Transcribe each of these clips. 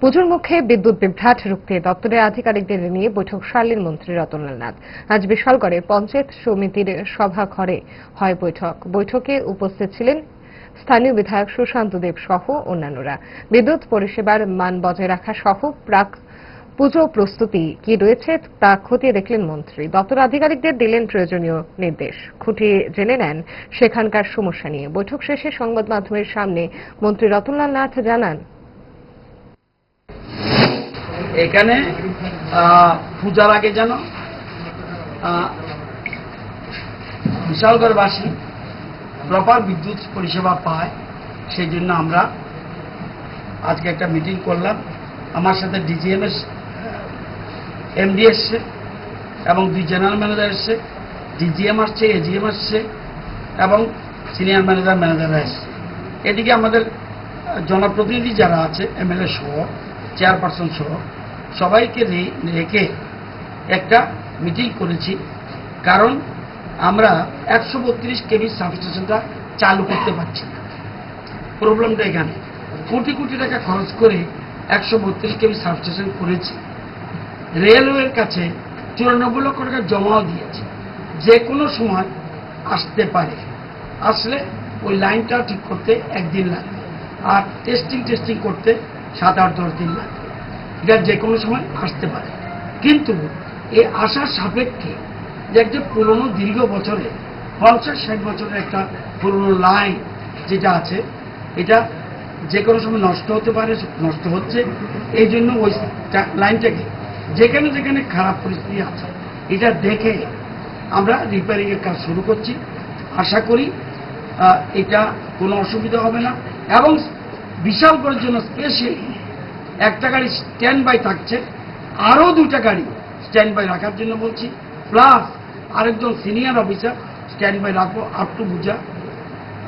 পুজোর মুখে বিদ্যুৎ বিভ্রাট রুখতে দপ্তরের আধিকারিকদের নিয়ে বৈঠক সারলেন মন্ত্রী রতনলাল নাথ। আজ বিশালগড়ে পঞ্চায়েত সমিতির সভা ঘরে হয় বৈঠক। বৈঠকে উপস্থিত ছিলেন স্থানীয় বিধায়ক সুশান্ত দেব সহ অন্যান্যরা। বিদ্যুৎ পরিষেবার মান বজায় রাখা সহ প্রাক পুজো প্রস্তুতি কি রয়েছে তা খতিয়ে দেখলেন মন্ত্রী। দপ্তর আধিকারিকদের দিলেন প্রয়োজনীয় নির্দেশ। খুঁটিয়ে জেনে নেন সেখানকার সমস্যা নিয়ে। বৈঠক শেষে সংবাদ মাধ্যমের সামনে মন্ত্রী রতনলাল নাথ জানান এখানে পূজার আগে যেন বিশালগড়বাসী প্রপার বিদ্যুৎ পরিষেবা পায়, সেই জন্য আমরা আজকে একটা মিটিং করলাম। আমার সাথে ডিজিএমএস এমডি এসছে এবং দুই জেনারেল ম্যানেজার এসছে ডিজিএম আসছে এজিএম আসছে এবং সিনিয়র ম্যানেজার ম্যানেজাররা এসছে। এদিকে আমাদের জনপ্রতিনিধি যারা আছে এমএলএ সহ চেয়ারপারসন সহ সবাইকে রেখে একটা মিটিং করেছি। কারণ আমরা একশো বত্রিশ কেবি সাবস্টেশনটা চালু করতে পারছি না। প্রবলেমটা এখানে। কোটি কোটি টাকা খরচ করে একশো বত্রিশ কেবি সাবস্টেশন করেছি। রেলওয়ের কাছে চুরানব্বই লক্ষ টাকা জমাও দিয়েছে। যে কোনো সময় আসতে পারে। আসলে ওই লাইনটা ঠিক করতে একদিন লাগবে। আর টেস্টিং টেস্টিং করতে সাত আট, দশ দিন লাগবে। এটা যে কোনো সময় আসতে পারে। কিন্তু এই আসার সাপেক্ষে যে একটা পুরনো দীর্ঘ বছরে, পঞ্চাশ ষাট বছরের একটা পুরনো লাইন যেটা আছে, এটা যে কোনো সময় নষ্ট হতে পারে, নষ্ট হচ্ছে। এই জন্য ওই লাইনটাকে যেখানে যেখানে খারাপ পরিস্থিতি আছে, এটা দেখে আমরা রিপেয়ারিংয়ের কাজ শুরু করছি। আশা করি এটা কোনো অসুবিধা হবে না। এবং বিশাল করার জন্য স্পেশালি একটা গাড়ি স্ট্যান্ড বাই থাকছে আরও দুটা গাড়ি স্ট্যান্ড বাই রাখার জন্য বলছি প্লাস আরেকজন সিনিয়র অফিসার স্ট্যান্ড বাই রাখব আপ টু বুঝা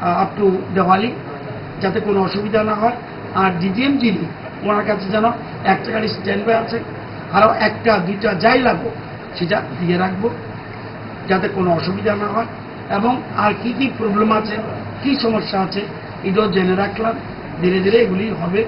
আপ টু দেওয়ালি যাতে কোনো অসুবিধা না হয়। আর ডিজিএম যিনি, ওনার কাছে যেন একটা গাড়ি স্ট্যান্ড বাই আছে আরও একটা, দুইটা যাই লাগবো সেটা দিয়ে রাখব, যাতে কোনো অসুবিধা না হয়। এবং আর কি কি প্রবলেম আছে, কি সমস্যা আছে, এটাও জেনে রাখলাম। ধীরে ধীরে এগুলি হবে।